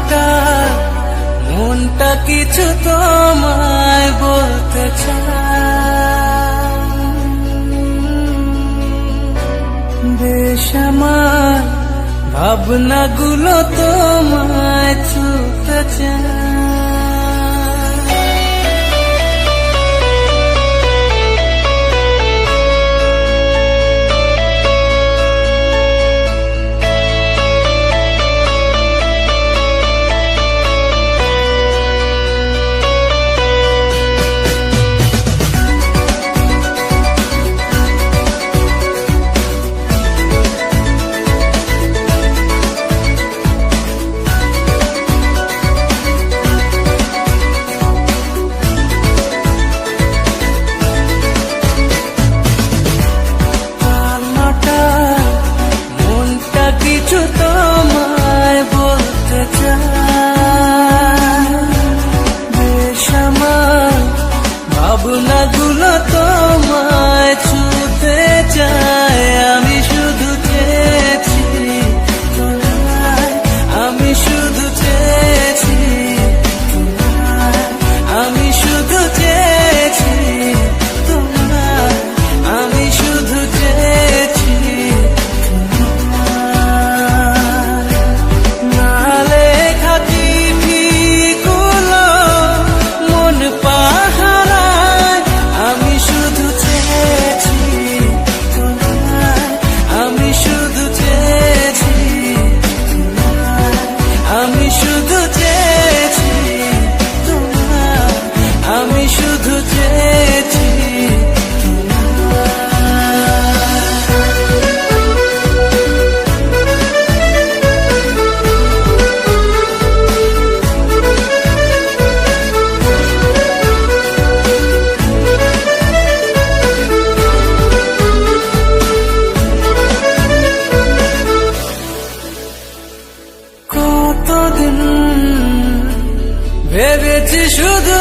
ফাটা মনটা কিছু তোমায় বলতে চায় বেশ আমার তোমায় ছুতে চায় ভেবেছি শুধু